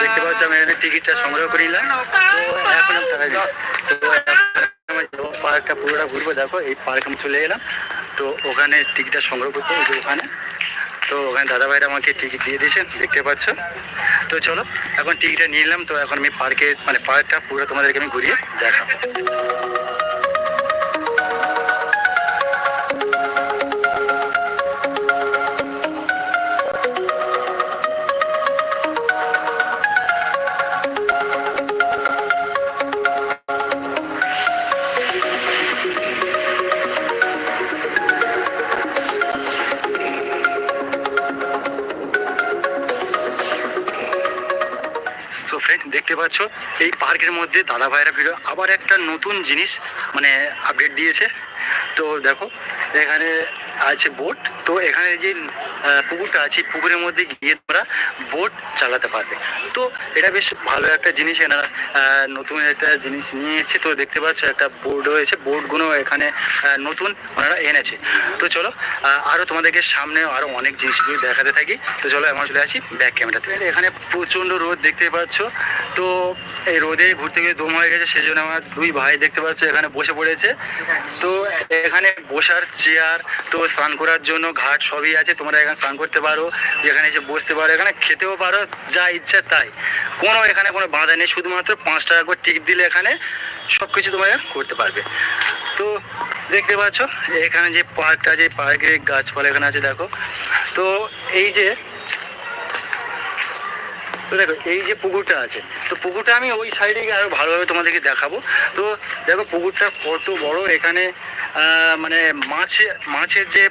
দেখতে পাচ্ছ আমি এখানে টিকিটটা সংগ্রহ করে নিলাম তো এখন। তো পার্কটা পুরোটা ঘুরবো। দেখো, এই পার্কে আমি চলে এলাম। তো ওখানে টিকিটটা সংগ্রহ করতে যে ওখানে। তো ওখানে দাদা ভাইরা আমাকে টিকিট দিয়ে দিয়েছে, দেখতে পাচ্ছ। তো চলো, এখন টিকিটটা নিয়ে নিলাম। তো এখন আমি পার্কে মানে পার্কটা পুরো তোমাদেরকে আমি ঘুরিয়ে দেখাবো। পাচ্ছ। এই পার্কের মধ্যে দাদা ভাইরা ভিডিও আবার একটা নতুন জিনিস মানে আপডেট দিয়েছে। তো দেখো এখানে আছে বোট তো এখানে যে পুকুরটা আছে পুকুরের মধ্যে গিয়ে তোমরা বোট চালাতে পারবে। তো এটা বেশ ভালো একটা জিনিস এনারা নতুন একটা জিনিস নিয়ে এসেছে। তো দেখতে পাচ্ছ একটা বোর্ড রয়েছে। বোর্ডগুলো এখানে নতুন ওনারা এনেছে। তো চলো আহ, আরও তোমাদেরকে সামনে আরও অনেক জিনিসগুলো দেখাতে থাকি। তো চলো আমরা চলে আসি ব্যাক ক্যামেরাতে এখানে প্রচণ্ড রোদ দেখতে পাচ্ছ। তো এই রোদে ঘুরতে গিয়ে দম হয়ে গেছে, সেই জন্য আমার দুই ভাই দেখতে পাচ্ছ এখানে বসে পড়েছে। তো এখানে বসার চেয়ার, তো স্নান করার জন্য ঘাট সবই আছে, তোমরা এখানে স্নান করতে পারো, এখানে এসে বসতে পারো, এখানে খেতেও পারো, যা ইচ্ছা তাই। কোনো এখানে কোনো বাধা নেই, শুধুমাত্র পাঁচ টাকা করে টিকিট দিলে এখানে সব কিছু তোমরা করতে পারবে। তো দেখতে পাচ্ছ, এখানে যে পার্কটা যে পার্কে গাছপালা এখানে আছে, দেখো। তো এই যে তো দেখো, এই যে পুকুরটা আছে, তো পুকুরটা আমি ওই সাইডে গিয়ে আরও ভালোভাবে তোমাদেরকে দেখাবো। তো দেখো, পুকুরটা কত বড়, এখানে মানে মাছে, মাছের যে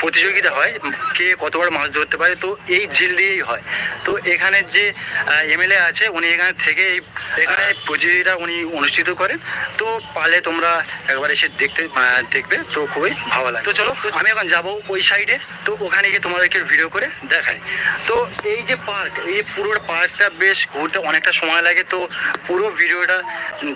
প্রতিযোগিতা হয়, কে কতবার মাছ ধরতে পারে, তো এই ঝিল দিয়েই হয়। তো এখানে যে এমএলএ আছে, উনি এখানে থেকে এই, এখানে প্রতিযোগিতা উনি অনুষ্ঠিত করেন। তো পালে তোমরা একবার এসে দেখতে দেখবে, তো খুবই ভালো লাগে তো চলো, আমি এখন যাব ওই সাইডে তো ওখানে গিয়ে তোমাদেরকে ভিডিও করে দেখাই। তো এই যে পার্ক এই পুরো পার্কটা বেশ ঘুরতে অনেকটা সময় লাগে, তো পুরো ভিডিওটা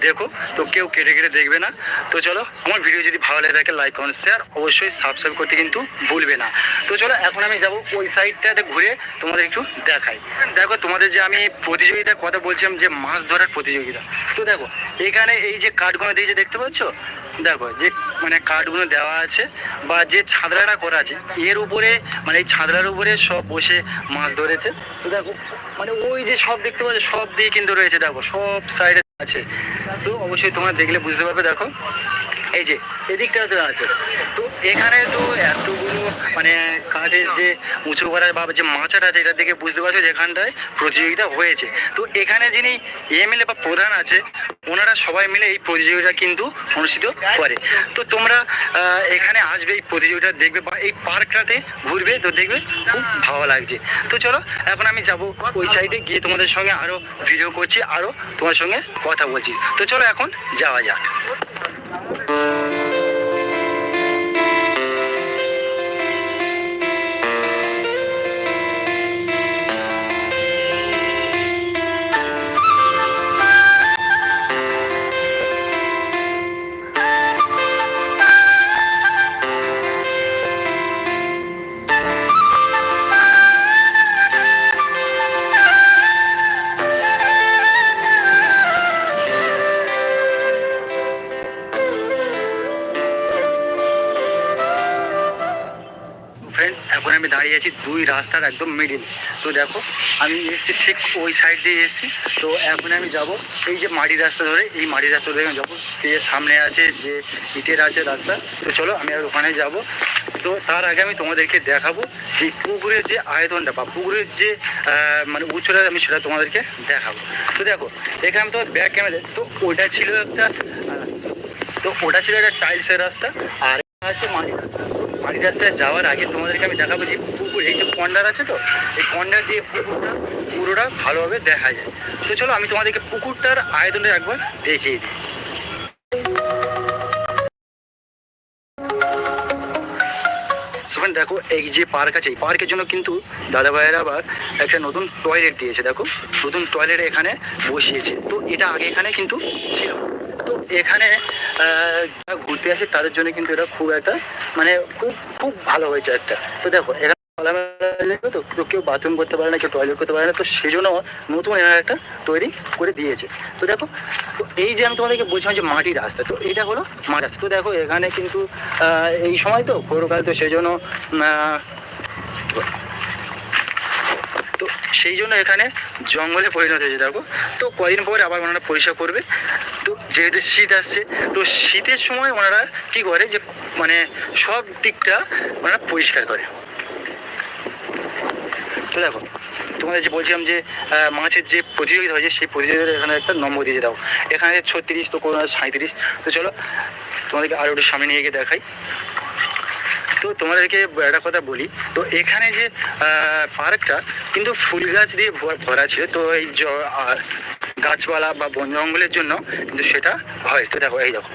দেখো, তো কেউ কেটে কেটে দেখবে না। তো চলো, আমার ভিডিও যদি ভালো লাগে থাকে লাইক কমেন্ট শেয়ার অবশ্যই সাবস্ক্রাইব করতে কিন্তু ভুলবে না। তো চলো, এখন আমি যাব ওই সাইডটাতে ঘুরে তোমাদের একটু দেখাই। দেখো, তোমাদের যে আমি প্রতিযোগিতার কথা বলছিলাম, যে মাছ ধরার প্রতিযোগিতা। তো দেখো, এখানে এই যে কার্ডগুলো দিয়েছে দেখতে পাচ্ছ? দেখো, যে মানে কাঠগুলো দেওয়া আছে, বা যে ছাদরাটা করা আছে, এর উপরে মানে এই ছাদরার উপরে সব বসে মাছ ধরেছে। তো দেখো মানে ওই যে সব দেখতে পাচ্ছ, সব দিয়ে কিন্তু রয়েছে, দেখো, সব সাইডে আছে। তো অবশ্যই তোমরা দেখলে বুঝতে পারবে, দেখো। এই যে এদিকটা তো আছে। তো এখানে তো এতগুলো মানে কাঠের যে উঁচু করার বা যে মাচাটা আছে এটা দেখে বুঝতে পারছ যে এখানটায় প্রতিযোগিতা হয়েছে। তো এখানে যিনি এমএলএ বা প্রধান আছে, ওনারা সবাই মিলে এই প্রতিযোগিতা কিন্তু অনুষ্ঠিত করে। তো তোমরা এখানে আসবে এই প্রতিযোগিতা দেখবে বা এই পার্কটাতে ঘুরবে, তো দেখবে খুব ভালো লাগছে। তো চলো, এখন আমি যাব ওই সাইডে গিয়ে তোমাদের সঙ্গে আরও ভিডিও করছি আরও তোমার সঙ্গে কথা বলছি। তো চলো এখন যাওয়া যাক। ফ্রেন্ড দাঁড়িয়ে আছি দুই রাস্তার একদম মিডিল তো দেখো, আমি এসেছি ঠিক ওই সাইড দিয়ে এসেছি। তো এখন আমি যাব এই যে মাটি রাস্তা ধরে, এই মাটি রাস্তা ধরে আমি যাব। যে সামনে আছে, যে ইটের আছে রাস্তা। তো চলো, আমি আর ওখানে যাব। তো তার আগে আমি তোমাদেরকে দেখাবো যে পুকুরের যে আয়তনটা বা পুকুরের যে মানে উচ্চতা আমি সেটা তোমাদেরকে দেখাবো। তো দেখো, এখানে তো ব্যাক ক্যামেরা তো ওটা ছিল একটা তো ওটা ছিল একটা টাইলসের রাস্তা, আর আছে মাটি রাস্তা। রাস্তায় যাওয়ার আগে তোমাদেরকে আমি দেখাবো যে পুকুর, এই যে কন্ডার আছে তো, এই কন্ডার দিয়ে পুকুরটা পুরোটা ভালোভাবে দেখা যায়। তো চলো আমি তোমাদেরকে পুকুরটার আয়তনটা একবার দেখিয়ে দিই। দেখো, এই যে পার্ক আছে, এই পার্কের জন্য কিন্তু দাদা ভাইয়েরা আবার একটা নতুন টয়লেট দিয়েছে, দেখো, নতুন টয়লেট এখানে বসিয়েছে। তো এটা আগে এখানে কিন্তু ছিল। তো এখানে যারা ঘুরতে আসে তাদের জন্য কিন্তু এটা খুব একটা মানে খুব খুব ভালো হয়েছে একটা। তো দেখো, এখানে খোলামেলা তো কেউ বাথরুম করতে পারে না, কেউ টয়লেট করতে পারে না, তো সেই জন্য নতুন এরা একটা তৈরি করে দিয়েছে। তো দেখো, তো এই যে আমি তোমাদেরকে বলছিলাম যে মাটির রাস্তা, তো এটা হলো মাটির রাস্তা। তো দেখো, এখানে কিন্তু এই সময় তো গরুকাল তো সেই জন্য সেই জন্য এখানে জঙ্গলে পরিণত হয়েছে, দেখো। তো কদিন পরে আবার ওনারা পরিষ্কার করবে। তো যেহেতু শীত আসছে, তো শীতের সময় ওনারা কি করে যে মানে সব দিকটা ওনারা পরিষ্কার করে। তো দেখো, তোমাদের যে বলছিলাম যে মাছের যে প্রতিযোগিতা হয়েছে, সেই প্রতিযোগিতা এখানে একটা নম্বর দিয়ে দাও এখানে ছত্রিশ, তো কোনো সাঁত্রিশ তো চলো, তোমাদেরকে আরও একটু সামনে নিয়ে গিয়ে দেখাই। তো তোমাদেরকে একটা কথা বলি, তো এখানে যে পার্কটা কিন্তু ফুল গাছ দিয়ে ভর- ছিল, তো এই গাছপালা বা বন জঙ্গলের জন্য কিন্তু সেটা হয়। তো দেখো, এই দেখো,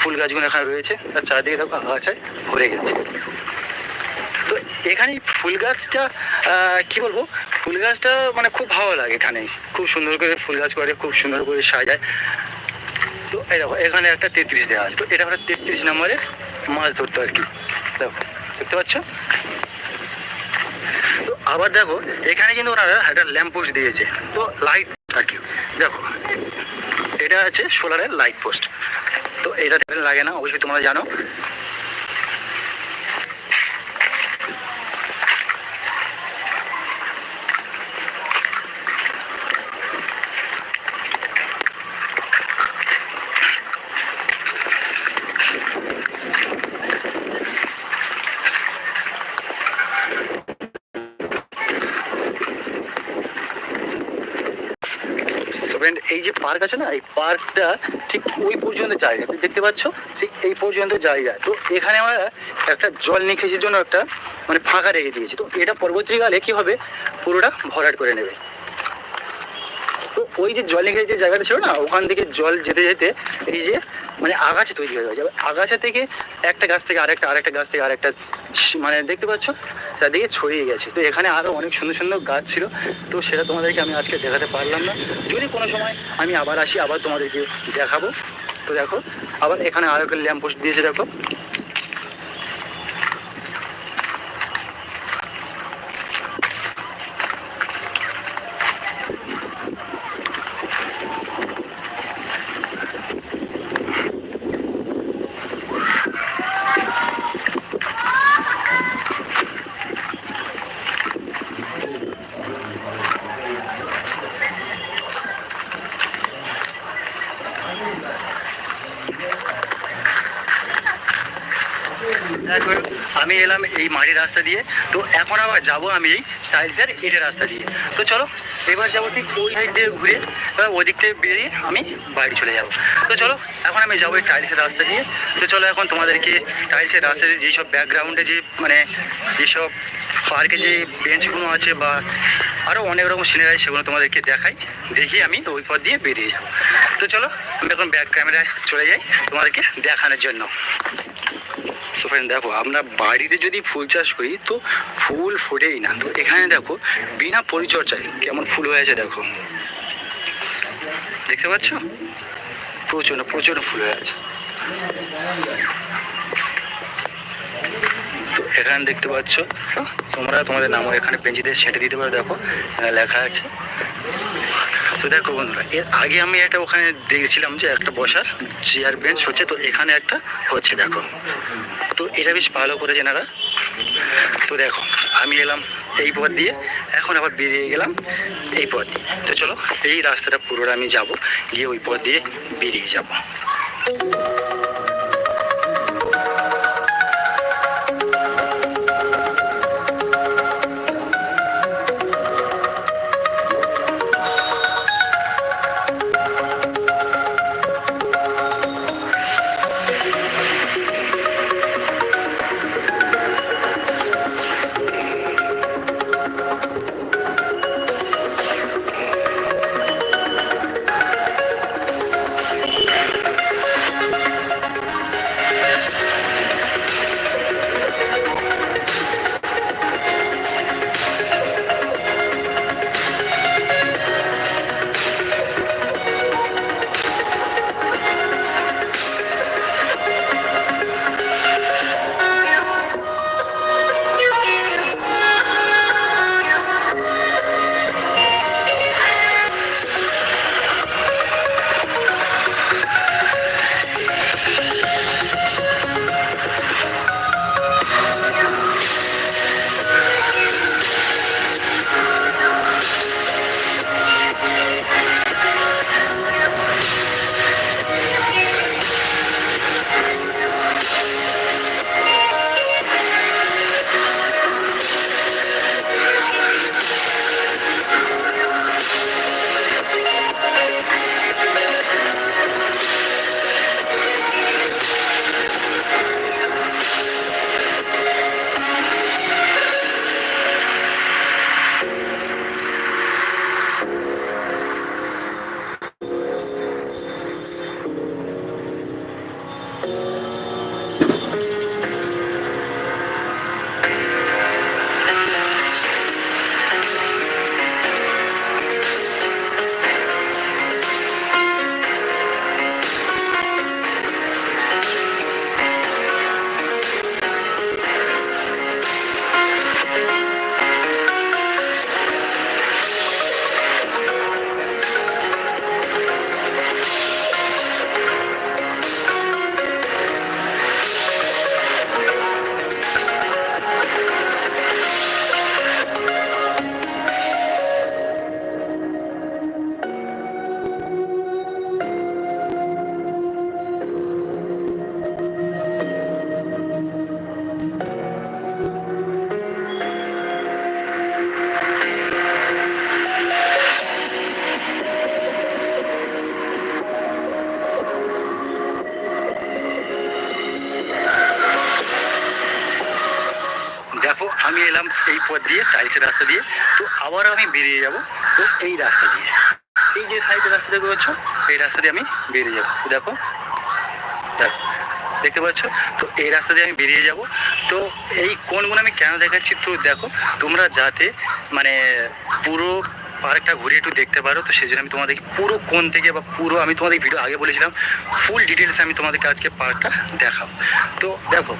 ফুল গাছগুলো এখানে রয়েছে তার চারদিকে দেখো আগাছায় ভরে গেছে। তো এখানে ফুল গাছটা কি বলব, ফুল গাছটা মানে খুব ভালো লাগে এখানে। খুব সুন্দর করে ফুল গাছ করে, খুব সুন্দর করে সাজায়। তো এই দেখো, এখানে একটা তেত্রিশ দেওয়া আছে, তো এটা হলো তেত্রিশ নম্বরে মাছ ধরতো আর কি। দেখো, দেখতে পাচ্ছ? তো আবার দেখো, এখানে কিন্তু ওনারা একটা ল্যাম্প পোস্ট দিয়েছে। তো লাইট আর কি, দেখো, এটা আছে সোলারের লাইট পোস্ট তো এটা লাগে না, অবশ্যই তোমরা জানো তো friend, এই যে পার্ক আছে না, এই পার্কটা ঠিক ওই পর্যন্ত জায়গা। দেখতে পাচ্ছ, ঠিক এই পর্যন্ত জায়গা। তো এখানে আমরা একটা জল নিকাশের জন্য একটা মানে ফাঁকা রেখে দিয়েছি। তো এটা পরবর্তীকালে কি হবে? পুরোটা ভরাট করে নেবে। তো ওই যে জল নিকাশের যে জায়গাটা ছিল না, ওখান থেকে জল যেতে যেতে এই যে মানে আগাছা তৈরি হয়ে যাবে আগাছা থেকে একটা গাছ থেকে আরেকটা আরেকটা গাছ থেকে আরেকটা মানে দেখতে পাচ্ছ? চারদিকে ছড়িয়ে গেছে। তো এখানে আরও অনেক সুন্দর সুন্দর গাছ ছিল। তো সেটা তোমাদেরকে আমি আজকে দেখাতে পারলাম না। যদি কোনো সময় আমি আবার আসি, আবার তোমাদেরকে দেখাবো। তো দেখো, আবার এখানে আরও একটা ল্যাম্প পোস্ট দিয়েছে, দেখো। আমি এলাম এই মাটির রাস্তা দিয়ে, তো এখন আবার যাব আমি এই টাইলসের ইটের রাস্তা দিয়ে। তো চলো, এবার যাব ঠিক ওই সাইড দিয়ে ঘুরে ওদিক থেকে বেরিয়ে আমি বাড়ি চলে যাব। তো চলো, এখন আমি যাব এই টাইলসের রাস্তা দিয়ে। তো চলো এখন তোমাদেরকে টাইলসের রাস্তা দিয়ে যেসব ব্যাকগ্রাউন্ডে যে মানে যেসব পার্কে যে বেঞ্চগুলো আছে বা আরও অনেক রকম সিনারি সেগুলো তোমাদেরকে দেখাই, দেখি আমি ওই পথ দিয়ে বেরিয়ে যাব। তো চলো, আমি এখন ব্যাক ক্যামেরায় চলে যাই তোমাদেরকে দেখানোর জন্য। সো ফ্রেন্ড দেখো, আমরা বাড়িতে যদি ফুল চাষ করি, তো ফুল ফোটেই না। তো এখানে দেখো, বিনা পরিচর্যায় কেমন ফুল হয়েছে দেখো। দেখতে পাচ্ছ? প্রচুর প্রচুর ফুল হয়ে আছে। তো এখানে দেখতে পাচ্ছ, তোমরা তোমাদের নামও এখানে পেঞ্চিতে সেঁটে দিতে পারো, দেখো। লেখা আছে তো দেখো বন্ধুরা, এর আগে আমি একটা ওখানে দেখেছিলাম যে একটা বসার চেয়ার বেঞ্চ হচ্ছে, তো এখানে একটা হচ্ছে, দেখো। তো এটা বেশ ভালো করেছে এনারা। তো দেখো, আমি এলাম এই পথ দিয়ে, এখন আবার বেরিয়ে গেলাম এই পথ দিয়ে। তো চলো, এই রাস্তাটা পুরোটা আমি যাব, গিয়ে ওই পথ দিয়ে বেরিয়ে যাব। এই পথ দিয়ে টাইলসের রাস্তা দিয়ে। তো আবার আমি বেরিয়ে যাব, তো এই রাস্তা দিয়ে। এই যে সাইডের রাস্তা দেখতে পাচ্ছ, এই রাস্তা দিয়ে আমি বেরিয়ে যাব। দেখো দেখো, দেখতে পাচ্ছ? তো এই রাস্তা দিয়ে আমি বেরিয়ে যাব। তো এই কোনগুলো আমি কেন দেখাচ্ছি তো দেখো। তোমরা যাতে মানে পুরো পার্কটা ঘুরে একটু দেখতে পারো। তো সেই জন্য আমি তোমাদেরকে পুরো কোন থেকে বা পুরো আমি তোমাদের ভিডিও আগে বলেছিলাম ফুল ডিটেলস আমি তোমাদেরকে আজকে পার্কটা দেখাবো। তো দেখো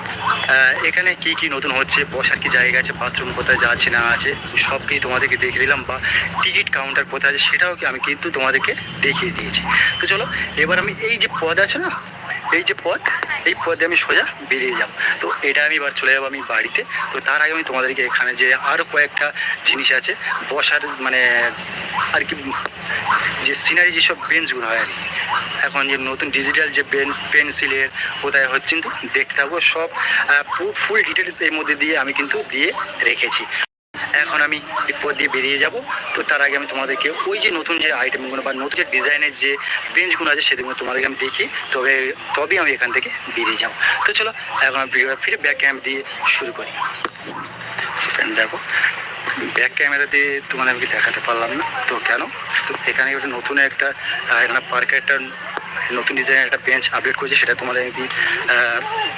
এখানে কি কি নতুন হচ্ছে, বসার কি জায়গা আছে বাথরুম কোথায় যা আছে না আছে সব কিছু তোমাদেরকে দেখিয়ে দিলাম বা টিকিট কাউন্টার কোথায় আছে সেটাও কি আমি কিন্তু তোমাদেরকে দেখিয়ে দিয়েছি। তো চলো, এবার আমি এই যে পদ আছে না এই যে পথ, এই পথে আমি সোজা বেরিয়ে যাব। তো এটা আমি এবার চলে যাব আমি বাড়িতে। তো তার আগে আমি তোমাদেরকে এখানে যে আরও কয়েকটা জিনিস আছে, বসার মানে আর কি, যে সিনারি যেসব বেঞ্চগুলো হয় আর কি। এখন যে নতুন ডিজিটাল যে বেঞ্চ পেন্সিলের কোথায় হচ্ছে কিন্তু দেখতে থাকব, সব ফুল ডিটেলস এর মধ্যে দিয়ে আমি কিন্তু দিয়ে রেখেছি। এখন আমি এই দিয়ে বেরিয়ে যাব। তো তার আগে আমি তোমাদেরকে ওই যে নতুন যে আইটেমগুলো বা নতুন যে ডিজাইনের যে বেঞ্চগুলো আছে, সেগুলো তোমাদেরকে আমি দেখি তবে, তবেই আমি এখান থেকে বেরিয়ে যাব। তো চলো, এখন আমি ফিরে ব্যাক ক্যাম্প দিয়ে শুরু করি। দেখো ব্যাক ক্যামেরা দিয়ে তোমাদের আমি দেখাতে পারলাম না। তো কেন? তো এখানে নতুন একটা এখানে একটা নতুন ডিজাইনের একটা বেঞ্চ আপডেট করেছে, সেটা তোমাদের আমি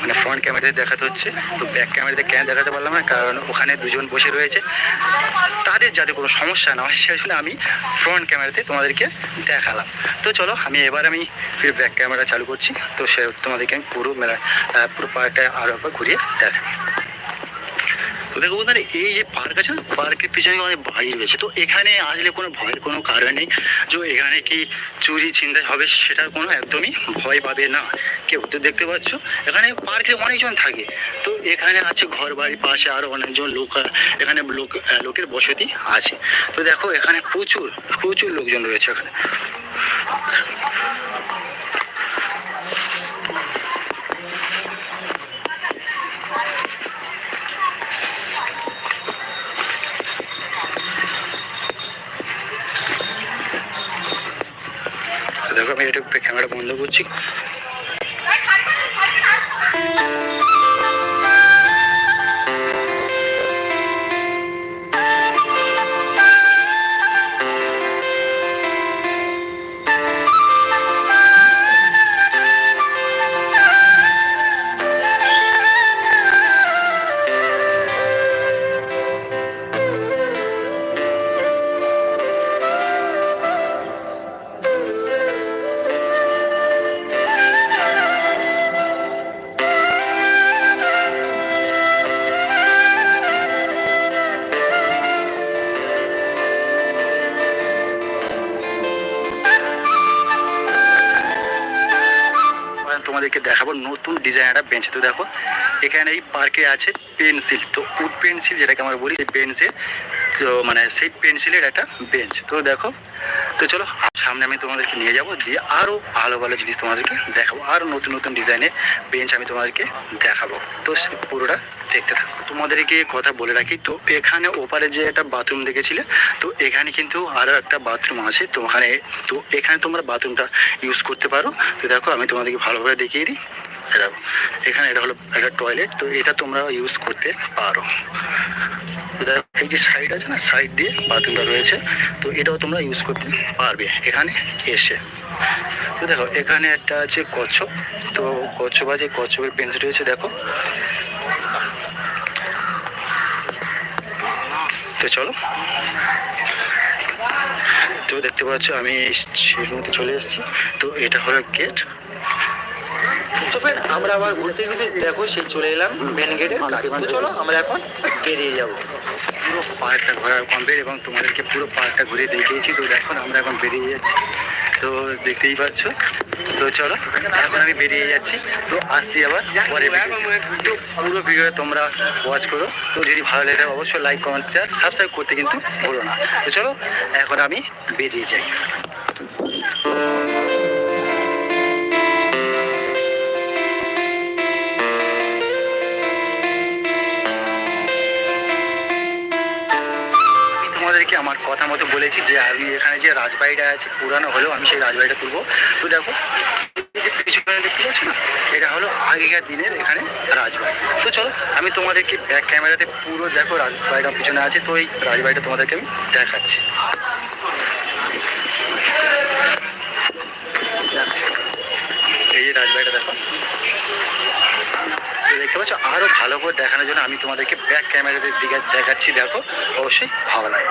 মানে ফ্রন্ট ক্যামেরাতে দেখাতে হচ্ছে। তো ব্যাক ক্যামেরাতে কেন দেখাতে পারলাম না? কারণ ওখানে দুজন বসে রয়েছে। তাদের যাতে কোনো সমস্যা না হয় সেই জন্য আমি ফ্রন্ট ক্যামেরাতে তোমাদেরকে দেখালাম। তো চলো, আমি এবার আমি ফির ব্যাক ক্যামেরা চালু করছি। তো সে তোমাদেরকে আমি পুরো মেলা পুরো পার্কটা আরও একবার ঘুরিয়ে দেখাই। দেখো বন্ধুরা এই যে পার্ক আছে পার্কের পিছনে অনেক বাড়ি রয়েছে। তো এখানে আসলে কোনো ভয়ের কোনো কারণ নেই। যে এখানে কি চুরি চিন্তাই হবে সেটার কোনো একদমই ভয় পাবে না। কেউ তো দেখতে পাচ্ছ। এখানে পার্কে অনেকজন থাকে। তো এখানে আছে ঘর বাড়ির পাশে আরও অনেকজন লোক, এখানে লোক, লোকের বসতি আছে। তো দেখো এখানে প্রচুর প্রচুর লোকজন রয়েছে এখানে। তো দেখো আমি এটা ক্যামেরা বন্ধ করছি। নতুন ডিজাইন একটা বেঞ্চ তো দেখো, এখানে এই পার্কে আছে পেন্সিল তো উড পেন্সিল যেটাকে আমরা বলি, সেই বেঞ্চের তো মানে সেই পেন্সিলের একটা বেঞ্চ তো দেখো, তো চলো, সামনে আমি তোমাদেরকে নিয়ে যাব, দিয়ে আরও ভালো ভালো জিনিস তোমাদেরকে দেখাবো। আরও নতুন নতুন ডিজাইনের বেঞ্চ আমি তোমাদেরকে দেখাবো। তো সে পুরোটা দেখতে থাকো। তোমাদেরকে কথা বলে রাখি, তো এখানে ওপারে যে একটা বাথরুম দেখেছিলে, তো এখানে কিন্তু আরও একটা বাথরুম আছে। তো ওখানে, তো এখানে তোমরা বাথরুমটা ইউজ করতে পারো। তো দেখো, আমি তোমাদেরকে ভালোভাবে দেখিয়ে দিই। এ দেখো এখানে এটা হলো একটা টয়লেট তো এটা তোমরা ইউজ করতে পারো। এই যে সাইড আছে না সাইড দিয়ে বাথরুমটা রয়েছে, তো এটাও তোমরা ইউজ করতে পারবে এখানে এসে। তো দেখো, এখানে একটা আছে কচ্ছপ, তো কচ্ছপ আছে, কচ্ছপের বেঞ্চ রয়েছে, দেখো। তো চলো। তো দেখতে পাচ্ছ, আমি সেই মধ্যে চলে এসেছি। তো এটা হলো গেট তো ফ্রেন্ড আমরা আবার ঘুরতে ঘুরতে দেখো, সেই চলে এলাম মেন গেটের কাছে। চলো, আমরা এখন বেরিয়ে যাব। পুরো পার্কটা ঘোরা কমপ্লিট এবং তোমাদেরকে পুরো পার্কটা ঘুরে দেখিয়েছি। তো দেখো, আমরা এখন বেরিয়ে যাচ্ছি। তো দেখতেই পাচ্ছ। তো চলো, এখন আমি বেরিয়ে যাচ্ছি। তো আসছি আবার পরে পুরো ভিডিও তোমরা ওয়াচ করো। তো যদি ভালো লেগে অবশ্যই লাইক কমেন্ট শেয়ার সাবস্ক্রাইব করতে কিন্তু ভুলো না। তো চলো, এখন আমি বেরিয়ে যাই। বলেছি যে আমি এখানে যে রাজবাড়িটা আছে, পুরানো হলেও আমি সেই রাজবাড়িটা তুলবো। তো দেখো যে পিছনে দেখতে পাচ্ছ না, এটা হলো আগেকার দিনের এখানে রাজবাড়ি। তো চলো, আমি তোমাদেরকে ব্যাক ক্যামেরাতে পুরো দেখো রাজবাড়িটা পিছনে আছে, তো এই রাজবাড়িটা তোমাদেরকে আমি দেখাচ্ছি। এই যে রাজবাড়িটা দেখো। দেখতে পাচ্ছ, আরও ভালো করে দেখানোর জন্য আমি তোমাদেরকে ব্যাক ক্যামেরাতে দিকে দেখাচ্ছি, দেখো। অবশ্যই ভালো লাগে